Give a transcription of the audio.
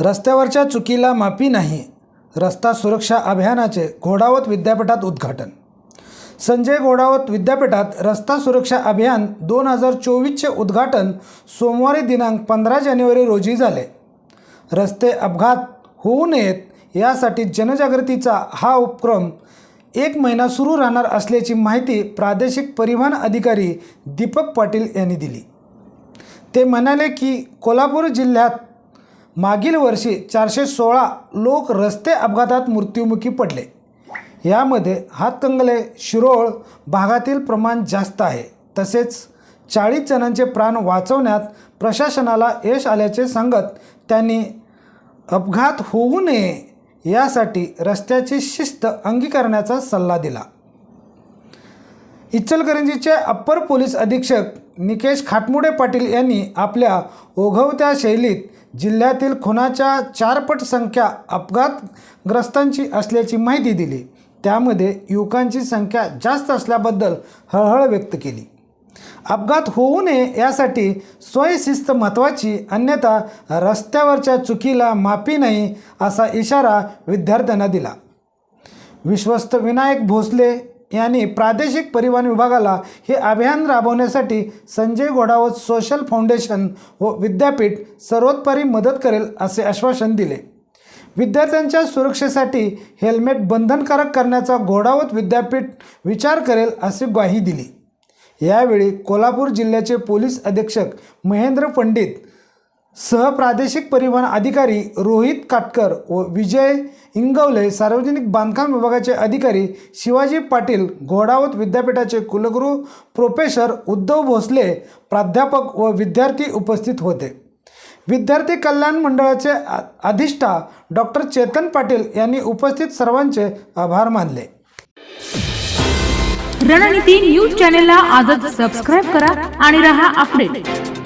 रस्त्यावरच्या चुकीला माफी नाही. रस्ता सुरक्षा अभियानाचे घोडावत विद्यापीठात उद्घाटन. संजय घोडावत विद्यापीठात रस्ता सुरक्षा अभियान दोन हजार चोवीसचे उद्घाटन सोमवारी दिनांक पंधरा जानेवारी रोजी झाले. रस्ते अपघात होऊ नयेत यासाठी जनजागृतीचा हा उपक्रम एक महिना सुरू राहणार असल्याची माहिती प्रादेशिक परिवहन अधिकारी दीपक पाटील यांनी दिली. ते म्हणाले की कोल्हापूर जिल्ह्यात मागील वर्षी चारशे सोळा लोक रस्ते अपघातात मृत्युमुखी पडले. यामध्ये हातकंगले शिरोळ भागातील प्रमाण जास्त आहे. तसेच चाळीस जणांचे प्राण वाचवण्यात प्रशासनाला यश आल्याचे सांगत त्यांनी अपघात होऊ नये यासाठी रस्त्याची शिस्त अंगीकारण्याचा सल्ला दिला. इचलकरंजीचे अप्पर पोलीस अधीक्षक निकेश खाटमुडे पाटील यांनी आपल्या ओघवत्या शैलीत जिल्ह्यातील खुनाच्या चारपट संख्या अपघातग्रस्तांची असल्याची माहिती दिली. त्यामध्ये युवकांची संख्या जास्त असल्याबद्दल हळहळ व्यक्त केली. अपघात होऊ नये यासाठी स्वयंशिस्त महत्त्वाची अन्यथा रस्त्यावरच्या चुकीला माफी नाही असा इशारा विद्यार्थ्यांना दिला. विश्वस्त विनायक भोसले यांनी प्रादेशिक परिवहन विभागाला हे अभियान राबवण्यासाठी संजय घोडावत सोशल फाउंडेशन व विद्यापीठ सर्वोत्परी मदत करेल असे आश्वासन दिले. विद्यार्थ्यांच्या सुरक्षेसाठी हेल्मेट बंधनकारक करण्याचा घोडावत विद्यापीठ विचार करेल अशी ग्वाही दिली. यावेळी कोल्हापूर जिल्ह्याचे पोलीस अधीक्षक महेंद्र पंडित सहप्रादेशिक परिवहन अधिकारी रोहित काटकर व विजय इंगवले सार्वजनिक बांधकाम विभागाचे अधिकारी शिवाजी पाटील घोडावत विद्यापीठाचे कुलगुरू प्रोफेसर उद्धव भोसले प्राध्यापक व विद्यार्थी उपस्थित होते. विद्यार्थी कल्याण मंडळाचे अधिष्ठा डॉक्टर चेतन पाटील यांनी उपस्थित सर्वांचे आभार मानले. रणनीती न्यूज चॅनेलला आजच सबस्क्राईब करा आणि रहा अपडेट